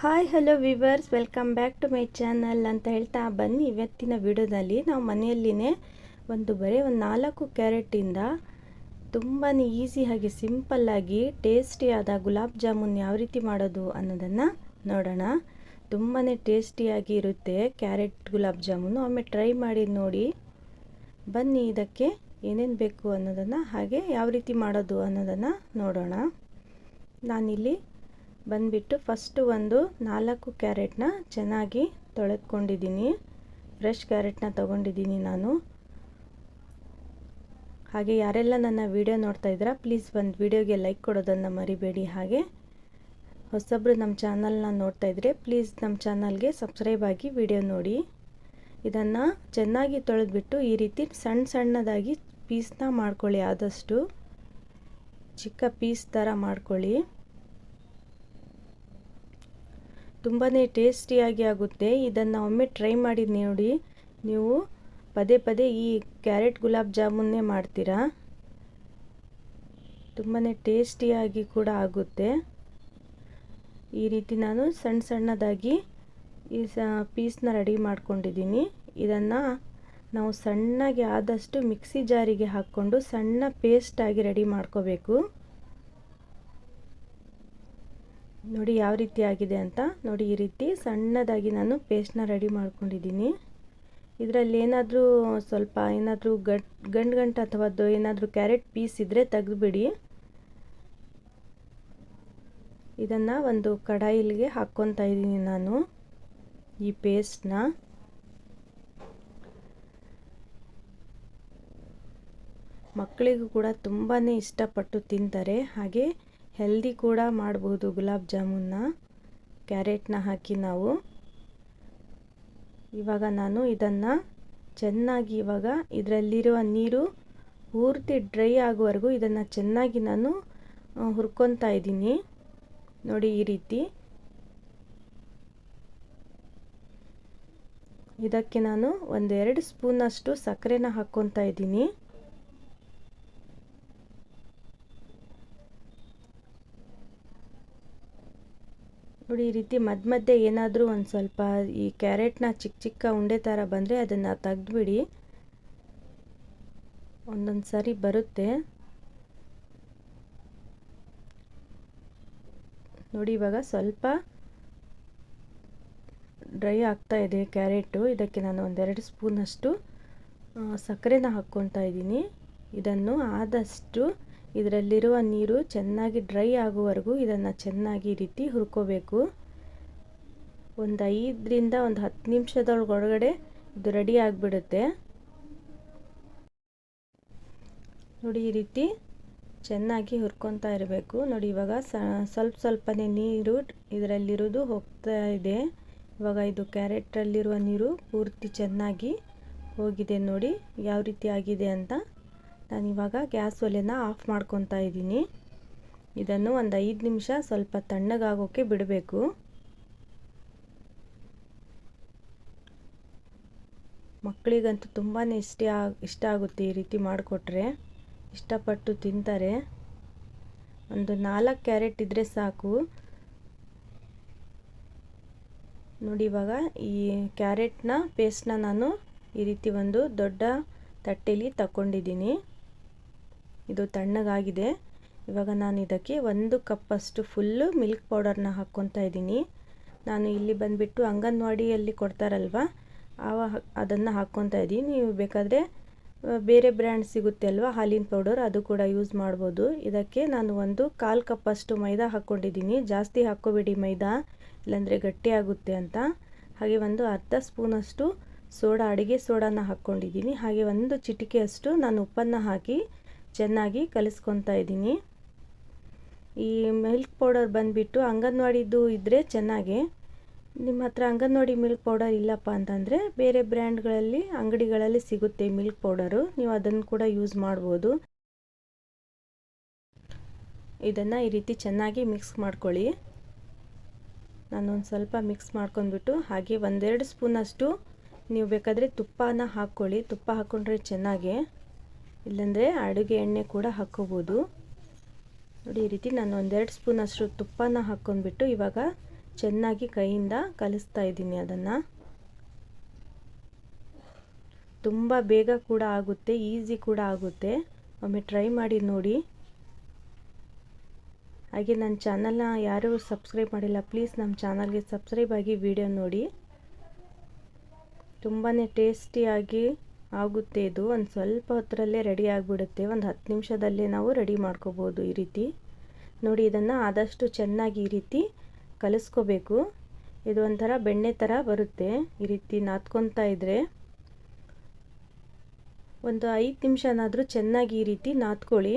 Hi hello viewers welcome back to my channel ಅಂತ ಹೇಳ್ತಾ ಬನ್ನಿ. ಇವತ್ತಿನ ವಿಡಿಯೋದಲ್ಲಿ ನಾವು ಮನೆಯಲ್ಲಿನೇ ಒಂದು ಬರೀ ಒಂದು ನಾಲ್ಕು ಕ್ಯಾರೆಟಿಂದ ತುಂಬಾ ಈಸಿಯಾಗಿ ಸಿಂಪಲ್ಲಾಗಿ ಟೇಸ್ಟಿಯಾದ ಗುಲಾಬ್ ಜಾಮೂನ್ ಯಾವ ರೀತಿ ಮಾಡೋದು ಅನ್ನೋದನ್ನು ನೋಡೋಣ. ತುಂಬಾ ಟೇಸ್ಟಿಯಾಗಿ ಇರುತ್ತೆ ಕ್ಯಾರೆಟ್ ಗುಲಾಬ್ ಜಾಮೂನು. ಒಮ್ಮೆ ಟ್ರೈ ಮಾಡಿ ನೋಡಿ. ಬನ್ನಿ ಇದಕ್ಕೆ ಏನೇನು ಬೇಕು ಅನ್ನೋದನ್ನು, ಹಾಗೆ ಯಾವ ರೀತಿ ಮಾಡೋದು ಅನ್ನೋದನ್ನು ನೋಡೋಣ. ನಾನಿಲ್ಲಿ ಬಂದುಬಿಟ್ಟು ಫಸ್ಟು ಒಂದು ನಾಲ್ಕು ಕ್ಯಾರೆಟ್ನ ಚೆನ್ನಾಗಿ ತೊಳೆದ್ಕೊಂಡಿದ್ದೀನಿ. ಫ್ರೆಶ್ ಕ್ಯಾರೆಟ್ನ ತೊಗೊಂಡಿದ್ದೀನಿ ನಾನು. ಹಾಗೆ ಯಾರೆಲ್ಲ ನನ್ನ ವಿಡಿಯೋ ನೋಡ್ತಾ ಇದ್ದೀರಾ ಪ್ಲೀಸ್ ಒಂದು ವಿಡಿಯೋಗೆ ಲೈಕ್ ಕೊಡೋದನ್ನು ಮರಿಬೇಡಿ. ಹಾಗೆ ಹೊಸಬ್ರು ನಮ್ಮ ಚಾನಲ್ನ ನೋಡ್ತಾ ಇದ್ದರೆ ಪ್ಲೀಸ್ ನಮ್ಮ ಚಾನಲ್ಗೆ ಸಬ್ಸ್ಕ್ರೈಬ್ ಆಗಿ ವಿಡಿಯೋ ನೋಡಿ. ಇದನ್ನು ಚೆನ್ನಾಗಿ ತೊಳೆದ್ಬಿಟ್ಟು ಈ ರೀತಿ ಸಣ್ಣ ಸಣ್ಣದಾಗಿ ಪೀಸ್ನ ಮಾಡ್ಕೊಳ್ಳಿ ಆದಷ್ಟು. ಚಿಕ್ಕ ಪೀಸ್ ಥರ ಮಾಡ್ಕೊಳ್ಳಿ. ತುಂಬಾ ಟೇಸ್ಟಿಯಾಗಿ ಆಗುತ್ತೆ. ಇದನ್ನು ಒಮ್ಮೆ ಟ್ರೈ ಮಾಡಿ ನೋಡಿ. ನೀವು ಪದೇ ಪದೇ ಈ ಕ್ಯಾರೆಟ್ ಗುಲಾಬ್ ಜಾಮೂನ್ನೇ ಮಾಡ್ತೀರಾ. ತುಂಬಾ ಟೇಸ್ಟಿಯಾಗಿ ಕೂಡ ಆಗುತ್ತೆ. ಈ ರೀತಿ ನಾನು ಸಣ್ಣ ಸಣ್ಣದಾಗಿ ಈ ಸ ಪೀಸ್ನ ರೆಡಿ ಮಾಡ್ಕೊಂಡಿದ್ದೀನಿ. ಇದನ್ನು ನಾವು ಸಣ್ಣಗೆ ಆದಷ್ಟು ಮಿಕ್ಸಿ ಜಾರಿಗೆ ಹಾಕ್ಕೊಂಡು ಸಣ್ಣ ಪೇಸ್ಟಾಗಿ ರೆಡಿ ಮಾಡ್ಕೋಬೇಕು. ನೋಡಿ ಯಾವ ರೀತಿ ಆಗಿದೆ ಅಂತ. ನೋಡಿ ಈ ರೀತಿ ಸಣ್ಣದಾಗಿ ನಾನು ಪೇಸ್ಟ್ನ ರೆಡಿ ಮಾಡ್ಕೊಂಡಿದ್ದೀನಿ. ಇದರಲ್ಲಿ ಏನಾದರೂ ಸ್ವಲ್ಪ ಏನಾದರೂ ಗಟ್ ಗಂಟು ಗಂಟು ಅಥವಾ ಏನಾದರೂ ಕ್ಯಾರೆಟ್ ಪೀಸ್ ಇದ್ದರೆ ತೆಗೆದುಬಿಡಿ. ಇದನ್ನು ಒಂದು ಕಡಾಯಿಲಿಗೆ ಹಾಕ್ಕೊತಾ ಇದ್ದೀನಿ ನಾನು ಈ ಪೇಸ್ಟ್ನ ಮಕ್ಕಳಿಗೂ ಕೂಡ ತುಂಬಾ ಇಷ್ಟಪಟ್ಟು ತಿಂತಾರೆ. ಹಾಗೆ ಹೆಲ್ದಿ ಕೂಡ ಮಾಡ್ಬೋದು ಗುಲಾಬ್ ಜಾಮೂನ್ನ ಕ್ಯಾರೆಟ್ನ ಹಾಕಿ ನಾವು. ಇವಾಗ ನಾನು ಇದನ್ನು ಚೆನ್ನಾಗಿ ಇವಾಗ ಇದರಲ್ಲಿರುವ ನೀರು ಪೂರ್ತಿ ಡ್ರೈ ಆಗುವವರೆಗೂ ಇದನ್ನು ಚೆನ್ನಾಗಿ ನಾನು ಹುರ್ಕೊತಾ ಇದ್ದೀನಿ. ನೋಡಿ ಈ ರೀತಿ. ಇದಕ್ಕೆ ನಾನು ಒಂದೆರಡು ಸ್ಪೂನಷ್ಟು ಸಕ್ಕರೆನ ಹಾಕ್ಕೊತಾ ಇದ್ದೀನಿ. ನೋಡಿ, ಈ ರೀತಿ ಮಧ್ಯ ಮಧ್ಯೆ ಏನಾದರೂ ಒಂದು ಸ್ವಲ್ಪ ಈ ಕ್ಯಾರೆಟ್ನ ಚಿಕ್ಕ ಚಿಕ್ಕ ಉಂಡೆ ಥರ ಬಂದರೆ ಅದನ್ನು ತೆಗೆದ್ಬಿಡಿ. ಒಂದೊಂದು ಸಾರಿ ಬರುತ್ತೆ. ನೋಡಿ, ಇವಾಗ ಸ್ವಲ್ಪ ಡ್ರೈ ಆಗ್ತಾ ಇದೆ ಕ್ಯಾರೆಟು. ಇದಕ್ಕೆ ನಾನು ಒಂದೆರಡು ಸ್ಪೂನಷ್ಟು ಸಕ್ಕರೆನ ಹಾಕ್ಕೊತಾ ಇದ್ದೀನಿ. ಇದನ್ನು ಆದಷ್ಟು ಇದರಲ್ಲಿರುವ ನೀರು ಚೆನ್ನಾಗಿ ಡ್ರೈ ಆಗುವವರೆಗೂ ಇದನ್ನು ಚೆನ್ನಾಗಿ ರೀತಿ ಹುರ್ಕೋಬೇಕು. ಒಂದು ಐದರಿಂದ ಒಂದು ಹತ್ತು ನಿಮಿಷದೊಳಗೊಳಗಡೆ ಇದು ರೆಡಿ ಆಗಿಬಿಡುತ್ತೆ. ನೋಡಿ ಈ ರೀತಿ ಚೆನ್ನಾಗಿ ಹುರ್ಕೊತಾ ಇರಬೇಕು. ನೋಡಿ ಇವಾಗ ಸ್ವಲ್ಪ ಸ್ವಲ್ಪನೇ ನೀರು ಇದರಲ್ಲಿರೋದು ಹೋಗ್ತಾ ಇದೆ. ಇವಾಗ ಇದು ಕ್ಯಾರೆಟಲ್ಲಿರುವ ನೀರು ಪೂರ್ತಿ ಚೆನ್ನಾಗಿ ಹೋಗಿದೆ ನೋಡಿ, ಯಾವ ರೀತಿ ಆಗಿದೆ ಅಂತ. ನಾನಿವಾಗ ಗ್ಯಾಸ್ ಒಲೆನ ಆಫ್ ಮಾಡ್ಕೊತಾ ಇದ್ದೀನಿ. ಇದನ್ನು ಒಂದು ಐದು ನಿಮಿಷ ಸ್ವಲ್ಪ ತಣ್ಣಗಾಗೋಕ್ಕೆ ಬಿಡಬೇಕು. ಮಕ್ಕಳಿಗಂತೂ ತುಂಬಾ ಇಷ್ಟ ಇಷ್ಟ ಆಗುತ್ತೆ ಈ ರೀತಿ ಮಾಡಿಕೊಟ್ರೆ. ಇಷ್ಟಪಟ್ಟು ತಿಂತಾರೆ. ಒಂದು ನಾಲ್ಕು ಕ್ಯಾರೆಟ್ ಇದ್ದರೆ ಸಾಕು. ನೋಡಿ ಇವಾಗ ಈ ಕ್ಯಾರೆಟ್ನ ಪೇಸ್ಟ್ನ ನಾನು ಈ ರೀತಿ ಒಂದು ದೊಡ್ಡ ತಟ್ಟೆಲಿ ತಗೊಂಡಿದ್ದೀನಿ ಇದು ತಣ್ಣಗಾಗಿದೆ. ಇವಾಗ ನಾನು ಇದಕ್ಕೆ ಒಂದು ಕಪ್ಪಷ್ಟು ಫುಲ್ಲು ಮಿಲ್ಕ್ ಪೌಡರ್ನ ಹಾಕ್ಕೊತಾ ಇದ್ದೀನಿ. ನಾನು ಇಲ್ಲಿ ಬಂದುಬಿಟ್ಟು ಅಂಗನವಾಡಿಯಲ್ಲಿ ಕೊಡ್ತಾರಲ್ವ? ಆವ ಅದನ್ನು ಹಾಕ್ಕೊತಾ ಇದ್ದೀನಿ. ನೀವು ಬೇಕಾದರೆ ಬೇರೆ ಬ್ರ್ಯಾಂಡ್ ಸಿಗುತ್ತೆ ಅಲ್ವಾ? ಹಾಲಿನ ಪೌಡರ್ ಅದು ಕೂಡ ಯೂಸ್ ಮಾಡ್ಬೋದು. ಇದಕ್ಕೆ ನಾನು ಒಂದು ಕಾಲು ಕಪ್ಪಷ್ಟು ಮೈದಾ ಹಾಕ್ಕೊಂಡಿದ್ದೀನಿ. ಜಾಸ್ತಿ ಹಾಕ್ಕೋಬೇಡಿ ಮೈದಾ, ಇಲ್ಲಾಂದರೆ ಗಟ್ಟಿಯಾಗುತ್ತೆ ಅಂತ. ಹಾಗೆ ಒಂದು ಅರ್ಧ ಸ್ಪೂನಷ್ಟು ಸೋಡಾ, ಅಡುಗೆ ಸೋಡಾನ ಹಾಕ್ಕೊಂಡಿದ್ದೀನಿ. ಹಾಗೆ ಒಂದು ಚಿಟಿಕೆಯಷ್ಟು ನಾನು ಉಪ್ಪನ್ನು ಹಾಕಿ ಚೆನ್ನಾಗಿ ಕಲಿಸ್ಕೊತಾ ಇದ್ದೀನಿ. ಈ ಮಿಲ್ಕ್ ಪೌಡರ್ ಬಂದುಬಿಟ್ಟು ಅಂಗನವಾಡಿದು ಇದ್ದರೆ ಚೆನ್ನಾಗಿ. ನಿಮ್ಮ ಹತ್ರ ಅಂಗನವಾಡಿ ಮಿಲ್ಕ್ ಪೌಡರ್ ಇಲ್ಲಪ್ಪ ಅಂತಂದರೆ ಬೇರೆ ಬ್ರ್ಯಾಂಡ್ಗಳಲ್ಲಿ, ಅಂಗಡಿಗಳಲ್ಲಿ ಸಿಗುತ್ತೆ ಮಿಲ್ಕ್ ಪೌಡರು ನೀವು ಅದನ್ನು ಕೂಡ ಯೂಸ್ ಮಾಡ್ಬೋದು. ಇದನ್ನು ಈ ರೀತಿ ಚೆನ್ನಾಗಿ ಮಿಕ್ಸ್ ಮಾಡ್ಕೊಳ್ಳಿ. ನಾನೊಂದು ಸ್ವಲ್ಪ ಮಿಕ್ಸ್ ಮಾಡ್ಕೊಂಡ್ಬಿಟ್ಟು ಹಾಗೆ ಒಂದೆರಡು ಸ್ಪೂನಷ್ಟು ನೀವು ಬೇಕಾದರೆ ತುಪ್ಪನ ಹಾಕ್ಕೊಳ್ಳಿ. ತುಪ್ಪ ಹಾಕ್ಕೊಂಡ್ರೆ ಚೆನ್ನಾಗೆ. ಇಲ್ಲಾಂದರೆ ಅಡುಗೆ ಎಣ್ಣೆ ಕೂಡ ಹಾಕ್ಕೋಬೋದು. ನೋಡಿ, ಈ ರೀತಿ ನಾನು ಒಂದೆರಡು ಸ್ಪೂನಷ್ಟು ತುಪ್ಪನ ಹಾಕ್ಕೊಂಡ್ಬಿಟ್ಟು ಇವಾಗ ಚೆನ್ನಾಗಿ ಕೈಯಿಂದ ಕಲಿಸ್ತಾ ಇದ್ದೀನಿ ಅದನ್ನು. ತುಂಬ ಬೇಗ ಕೂಡ ಆಗುತ್ತೆ, ಈಸಿ ಕೂಡ ಆಗುತ್ತೆ. ಒಮ್ಮೆ ಟ್ರೈ ಮಾಡಿ ನೋಡಿ. ಹಾಗೆ ನನ್ನ ಚಾನಲ್ನ ಯಾರೂ ಸಬ್ಸ್ಕ್ರೈಬ್ ಮಾಡಿಲ್ಲ, ಪ್ಲೀಸ್ ನಮ್ಮ ಚಾನಲ್ಗೆ ಸಬ್ಸ್ಕ್ರೈಬ್ ಆಗಿ ವಿಡಿಯೋ ನೋಡಿ. ತುಂಬಾ ಟೇಸ್ಟಿಯಾಗಿ ಆಗುತ್ತೆ ಇದು. ಒಂದು ಸ್ವಲ್ಪ ಹೊತ್ತರಲ್ಲೇ ರೆಡಿ ಆಗಿಬಿಡುತ್ತೆ. ಒಂದು ಹತ್ತು ನಿಮಿಷದಲ್ಲೇ ನಾವು ರೆಡಿ ಮಾಡ್ಕೋಬೋದು ಈ ರೀತಿ. ನೋಡಿ, ಇದನ್ನು ಆದಷ್ಟು ಚೆನ್ನಾಗಿ ಈ ರೀತಿ ಕಲಿಸ್ಕೋಬೇಕು. ಇದು ಒಂಥರ ಬೆಣ್ಣೆ ಥರ ಬರುತ್ತೆ ಈ ರೀತಿ ನಾದ್ಕೊತಾ ಇದ್ದರೆ ಒಂದು ಐದು ನಿಮಿಷನಾದರೂ ಚೆನ್ನಾಗಿ ಈ ರೀತಿ ನಾದ್ಕೊಳ್ಳಿ.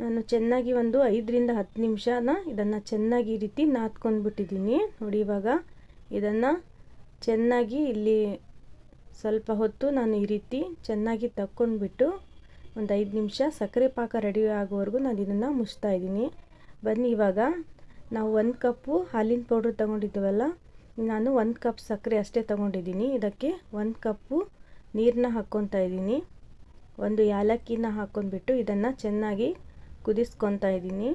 ನಾನು ಚೆನ್ನಾಗಿ ಒಂದು ಐದರಿಂದ ಹತ್ತು ನಿಮಿಷನ ಇದನ್ನು ಚೆನ್ನಾಗಿ ಈ ರೀತಿ ನಾದ್ಕೊಂಡ್ಬಿಟ್ಟಿದ್ದೀನಿ. ನೋಡಿ, ಇವಾಗ ಇದನ್ನು ಚೆನ್ನಾಗಿ ಇಲ್ಲಿ ಸ್ವಲ್ಪ ಹೊತ್ತು ನಾನು ಈ ರೀತಿ ಚೆನ್ನಾಗಿ ತಕ್ಕೊಂಡ್ಬಿಟ್ಟು ಒಂದು ಐದು ನಿಮಿಷ ಸಕ್ಕರೆ ಪಾಕ ರೆಡಿ ಆಗೋವರೆಗೂ ನಾನು ಇದನ್ನು ಮುಚ್ತಾ ಇದ್ದೀನಿ. ಬನ್ನಿ ಇವಾಗ, ನಾವು ಒಂದು ಕಪ್ಪು ಹಾಲಿನ ಪೌಡ್ರ್ ತೊಗೊಂಡಿದ್ದೀವಲ್ಲ, ನಾನು ಒಂದು ಕಪ್ ಸಕ್ಕರೆ ಅಷ್ಟೇ ತೊಗೊಂಡಿದ್ದೀನಿ. ಇದಕ್ಕೆ ಒಂದು ಕಪ್ಪು ನೀರನ್ನ ಹಾಕ್ಕೊತಾ ಇದ್ದೀನಿ. ಒಂದು ಏಲಕ್ಕಿನ ಹಾಕ್ಕೊಂಡ್ಬಿಟ್ಟು ಇದನ್ನು ಚೆನ್ನಾಗಿ ಕುದಿಸ್ಕೊತಾ ಇದ್ದೀನಿ.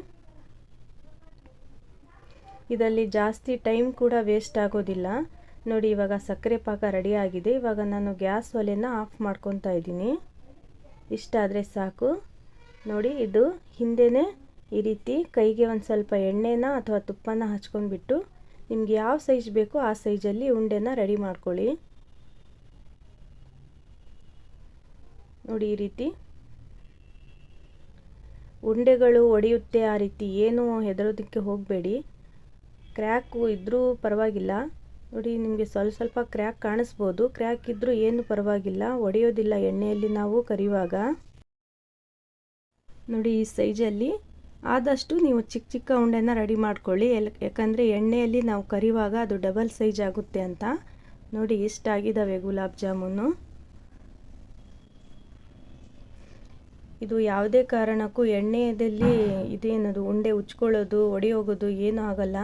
ಇದರಲ್ಲಿ ಜಾಸ್ತಿ ಟೈಮ್ ಕೂಡ ವೇಸ್ಟ್ ಆಗೋದಿಲ್ಲ. ನೋಡಿ, ಇವಾಗ ಸಕ್ಕರೆ ಪಾಕ ರೆಡಿ ಆಗಿದೆ. ಇವಾಗ ನಾನು ಗ್ಯಾಸ್ ಒಲೆನ ಆಫ್ ಮಾಡ್ಕೊತಾ ಇದ್ದೀನಿ. ಇಷ್ಟಾದರೆ ಸಾಕು. ನೋಡಿ, ಇದು ಹಿಂದೆನೇ ಈ ರೀತಿ ಕೈಗೆ ಒಂದು ಸ್ವಲ್ಪ ಎಣ್ಣೆನ ಅಥವಾ ತುಪ್ಪನ ಹಚ್ಕೊಂಡ್ಬಿಟ್ಟು ನಿಮ್ಗೆ ಯಾವ ಸೈಜ್ ಬೇಕೋ ಆ ಸೈಜಲ್ಲಿ ಉಂಡೆನ ರೆಡಿ ಮಾಡ್ಕೊಳ್ಳಿ. ನೋಡಿ, ಈ ರೀತಿ. ಉಂಡೆಗಳು ಒಡೆಯುತ್ತೆ ಆ ರೀತಿ. ಏನು ಹೆದರೋದಕ್ಕೆ ಹೋಗಬೇಡಿ. ಕ್ರ್ಯಾಕು ಇದ್ದರೂ ಪರವಾಗಿಲ್ಲ. ನೋಡಿ, ನಿಮಗೆ ಸ್ವಲ್ಪ ಸ್ವಲ್ಪ ಕ್ರ್ಯಾಕ್ ಕಾಣಿಸ್ಬೋದು. ಕ್ರ್ಯಾಕ್ ಇದ್ದರೂ ಏನು ಪರವಾಗಿಲ್ಲ. ಒಡೆಯೋದಿಲ್ಲ ಎಣ್ಣೆಯಲ್ಲಿ ನಾವು ಕರಿಯುವಾಗ. ನೋಡಿ, ಈ ಸೈಜಲ್ಲಿ ಆದಷ್ಟು ನೀವು ಚಿಕ್ಕ ಚಿಕ್ಕ ಉಂಡೆನ ರೆಡಿ ಮಾಡ್ಕೊಳ್ಳಿ. ಎಲ್, ಯಾಕಂದರೆ ಎಣ್ಣೆಯಲ್ಲಿ ನಾವು ಕರಿವಾಗ ಅದು ಡಬಲ್ ಸೈಜ್ ಆಗುತ್ತೆ ಅಂತ. ನೋಡಿ ಇಷ್ಟಾಗಿದ್ದಾವೆ ಗುಲಾಬ್ ಜಾಮೂನು. ಇದು ಯಾವುದೇ ಕಾರಣಕ್ಕೂ ಎಣ್ಣೆಯಲ್ಲಿ ಇದೇನದು, ಉಂಡೆ ಉಚ್ಕೊಳ್ಳೋದು, ಒಡೆಯೋಗೋದು ಏನೂ ಆಗಲ್ಲ.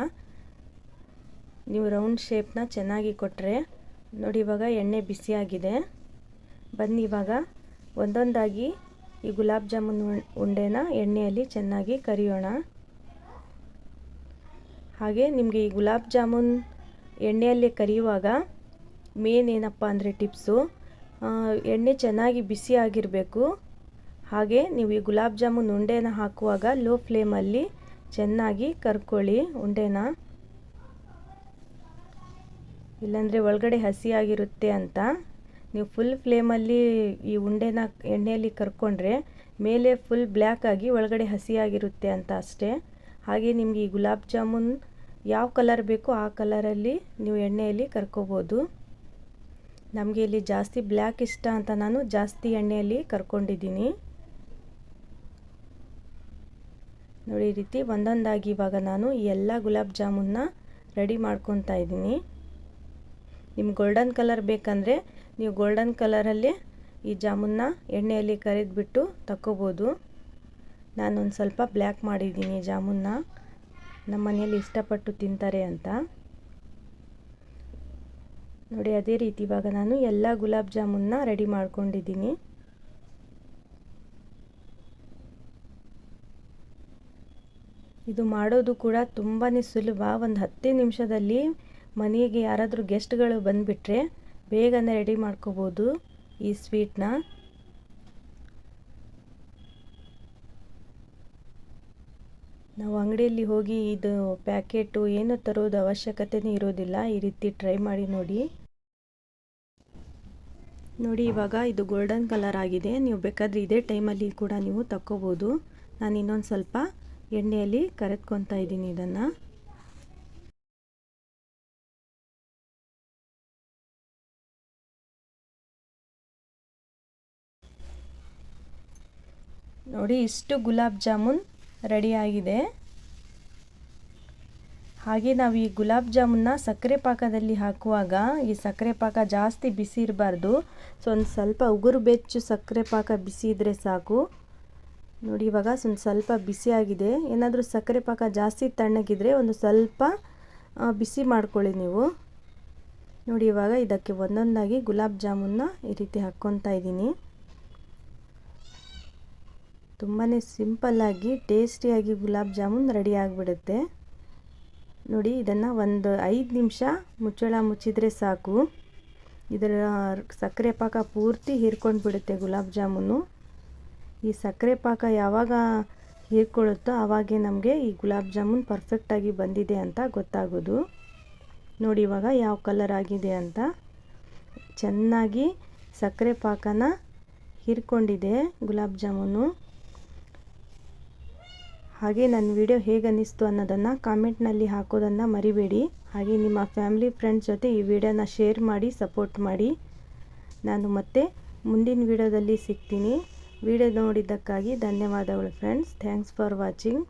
ನೀವು ರೌಂಡ್ ಶೇಪ್ನ ಚೆನ್ನಾಗಿ ಕೊಟ್ಟರೆ ನೋಡಿ ಇವಾಗ ಎಣ್ಣೆ ಬಿಸಿಯಾಗಿದೆ ಬನ್ನಿ ಇವಾಗ ಒಂದೊಂದಾಗಿ ಈ ಗುಲಾಬ್ ಜಾಮೂನ್ ಉಂಡೆನ ಎಣ್ಣೆಯಲ್ಲಿ ಚೆನ್ನಾಗಿ ಕರಿಯೋಣ. ಹಾಗೆ ನಿಮಗೆ ಈ ಗುಲಾಬ್ ಜಾಮೂನ್ ಎಣ್ಣೆಯಲ್ಲಿ ಕರಿಯುವಾಗ ಮೇನ್ ಏನಪ್ಪ ಅಂದರೆ ಟಿಪ್ಸು ಎಣ್ಣೆ ಚೆನ್ನಾಗಿ ಬಿಸಿ ಆಗಿರಬೇಕು. ಹಾಗೆ ನೀವು ಈ ಗುಲಾಬ್ ಜಾಮೂನ್ ಉಂಡೆನ ಹಾಕುವಾಗ ಲೋ ಫ್ಲೇಮಲ್ಲಿ ಚೆನ್ನಾಗಿ ಕರ್ಕೊಳ್ಳಿ ಉಂಡೆನ. ಇಲ್ಲಾಂದರೆ ಒಳಗಡೆ ಹಸಿಯಾಗಿರುತ್ತೆ ಅಂತ, ನೀವು ಫುಲ್ ಫ್ಲೇಮಲ್ಲಿ ಈ ಉಂಡೆನ ಎಣ್ಣೆಯಲ್ಲಿ ಕರ್ಕೊಂಡ್ರೆ ಮೇಲೆ ಫುಲ್ ಬ್ಲ್ಯಾಕ್ ಆಗಿ ಒಳಗಡೆ ಹಸಿಯಾಗಿರುತ್ತೆ ಅಂತ ಅಷ್ಟೇ. ಹಾಗೆ ನಿಮಗೆ ಈ ಗುಲಾಬ್ ಜಾಮೂನ್ ಯಾವ ಕಲರ್ ಬೇಕೋ ಆ ಕಲರಲ್ಲಿ ನೀವು ಎಣ್ಣೆಯಲ್ಲಿ ಕರ್ಕೋಬೋದು. ನಮಗೆ ಇಲ್ಲಿ ಜಾಸ್ತಿ ಬ್ಲ್ಯಾಕ್ ಇಷ್ಟ ಅಂತ ನಾನು ಜಾಸ್ತಿ ಎಣ್ಣೆಯಲ್ಲಿ ಕರ್ಕೊಂಡಿದ್ದೀನಿ. ನೋಡಿ ರೀತಿ ಒಂದೊಂದಾಗಿ ಇವಾಗ ನಾನು ಎಲ್ಲ ಗುಲಾಬ್ ಜಾಮೂನ್ನ ರೆಡಿ ಮಾಡ್ಕೊತಾ ಇದ್ದೀನಿ. ನಿಮ್ಗೆ ಗೋಲ್ಡನ್ ಕಲರ್ ಬೇಕಂದರೆ ನೀವು ಗೋಲ್ಡನ್ ಕಲರಲ್ಲಿ ಈ ಜಾಮೂನ್ನ ಎಣ್ಣೆಯಲ್ಲಿ ಕರಿದ್ಬಿಟ್ಟು ತಕ್ಕೋಬೋದು. ನಾನೊಂದು ಸ್ವಲ್ಪ ಬ್ಲ್ಯಾಕ್ ಮಾಡಿದ್ದೀನಿ ಜಾಮೂನ್ನ ನಮ್ಮ ಮನೆಯಲ್ಲಿ ಇಷ್ಟಪಟ್ಟು ತಿಂತಾರೆ ಅಂತ. ನೋಡಿ, ಅದೇ ರೀತಿ ಇವಾಗ ನಾನು ಎಲ್ಲ ಗುಲಾಬ್ ಜಾಮೂನ್ನ ರೆಡಿ ಮಾಡ್ಕೊಂಡಿದ್ದೀನಿ. ಇದು ಮಾಡೋದು ಕೂಡ ತುಂಬಾ ಸುಲಭ. ಒಂದು ಹತ್ತು ನಿಮಿಷದಲ್ಲಿ ಮನೆಗೆ ಯಾರಾದರೂ ಗೆಸ್ಟ್ಗಳು ಬಂದುಬಿಟ್ರೆ ಬೇಗನೆ ರೆಡಿ ಮಾಡ್ಕೋಬೋದು ಈ ಸ್ವೀಟ್ನ. ನಾವು ಅಂಗಡಿಯಲ್ಲಿ ಹೋಗಿ ಇದು ಪ್ಯಾಕೆಟು ಏನು ತರೋದು ಅವಶ್ಯಕತೆನೇ ಇರೋದಿಲ್ಲ, ಈ ರೀತಿ ಟ್ರೈ ಮಾಡಿ ನೋಡಿ. ನೋಡಿ, ಇವಾಗ ಇದು ಗೋಲ್ಡನ್ ಕಲರ್ ಆಗಿದೆ. ನೀವು ಬೇಕಾದರೆ ಇದೇ ಟೈಮಲ್ಲಿ ಕೂಡ ನೀವು ತಕ್ಕೋಬೋದು. ನಾನು ಇನ್ನೊಂದು ಸ್ವಲ್ಪ ಎಣ್ಣೆಯಲ್ಲಿ ಕರೆದ್ಕೊತಾ ಇದ್ದೀನಿ ಇದನ್ನು. ನೋಡಿ, ಇಷ್ಟು ಗುಲಾಬ್ ಜಾಮೂನ್ ರೆಡಿಯಾಗಿದೆ ಹಾಗೆ ನಾವು ಈ ಗುಲಾಬ್ ಜಾಮೂನ್ನ ಸಕ್ಕರೆ ಪಾಕದಲ್ಲಿ ಹಾಕುವಾಗ, ಈ ಸಕ್ಕರೆ ಪಾಕ ಜಾಸ್ತಿ ಬಿಸಿ ಇರಬಾರ್ದು. ಸೊ, ಒಂದು ಸ್ವಲ್ಪ ಉಗುರು ಬೆಚ್ಚು ಸಕ್ಕರೆ ಪಾಕ ಬಿಸಿ ಇದ್ದರೆ ಸಾಕು. ನೋಡಿ, ಇವಾಗ ಒಂದು ಸ್ವಲ್ಪ ಬಿಸಿಯಾಗಿದೆ ಏನಾದರೂ ಸಕ್ಕರೆ ಪಾಕ ಜಾಸ್ತಿ ತಣ್ಣಗಿದ್ರೆ ಒಂದು ಸ್ವಲ್ಪ ಬಿಸಿ ಮಾಡ್ಕೊಳ್ಳಿ ನೀವು. ನೋಡಿ, ಇವಾಗ ಇದಕ್ಕೆ ಒಂದೊಂದಾಗಿ ಗುಲಾಬ್ ಜಾಮೂನ್ನ ಈ ರೀತಿ ಹಾಕ್ಕೊತಾ ಇದ್ದೀನಿ. ತುಂಬಾ ಸಿಂಪಲ್ಲಾಗಿ ಟೇಸ್ಟಿಯಾಗಿ ಗುಲಾಬ್ ಜಾಮೂನ್ ರೆಡಿ ಆಗಿಬಿಡುತ್ತೆ. ನೋಡಿ, ಇದನ್ನು ಒಂದು ಐದು ನಿಮಿಷ ಮುಚ್ಚಳ ಮುಚ್ಚಿದರೆ ಸಾಕು. ಇದರ ಸಕ್ಕರೆ ಪಾಕ ಪೂರ್ತಿ ಹೀರ್ಕೊಂಡು ಬಿಡುತ್ತೆ ಗುಲಾಬ್ ಜಾಮೂನು. ಈ ಸಕ್ಕರೆ ಪಾಕ ಯಾವಾಗ ಹೀರ್ಕೊಳ್ಳುತ್ತೋ ಆವಾಗೇ ನಮಗೆ ಈ ಗುಲಾಬ್ ಜಾಮೂನ್ ಪರ್ಫೆಕ್ಟಾಗಿ ಬಂದಿದೆ ಅಂತ ಗೊತ್ತಾಗೋದು. ನೋಡಿ, ಇವಾಗ ಯಾವ ಕಲರ್ ಆಗಿದೆ ಅಂತ. ಚೆನ್ನಾಗಿ ಸಕ್ಕರೆ ಪಾಕನ ಹೀರ್ಕೊಂಡಿದೆ ಗುಲಾಬ್ ಜಾಮೂನು. ಹಾಗೆ ನನ್ನ ವಿಡಿಯೋ ಹೇಗೆ ಅನ್ನಿಸ್ತು ಅನ್ನೋದನ್ನು ಕಾಮೆಂಟ್ನಲ್ಲಿ ಹಾಕೋದನ್ನು ಮರಿಬೇಡಿ. ಹಾಗೆ ನಿಮ್ಮ ಫ್ಯಾಮಿಲಿ ಫ್ರೆಂಡ್ಸ್ ಜೊತೆ ಈ ವಿಡಿಯೋನ ಶೇರ್ ಮಾಡಿ, ಸಪೋರ್ಟ್ ಮಾಡಿ. ನಾನು ಮತ್ತೆ ಮುಂದಿನ ವಿಡಿಯೋದಲ್ಲಿ ಸಿಗ್ತೀನಿ. ವಿಡಿಯೋ ನೋಡಿದ್ದಕ್ಕಾಗಿ ಧನ್ಯವಾದಗಳು ಫ್ರೆಂಡ್ಸ್. Thanks for watching.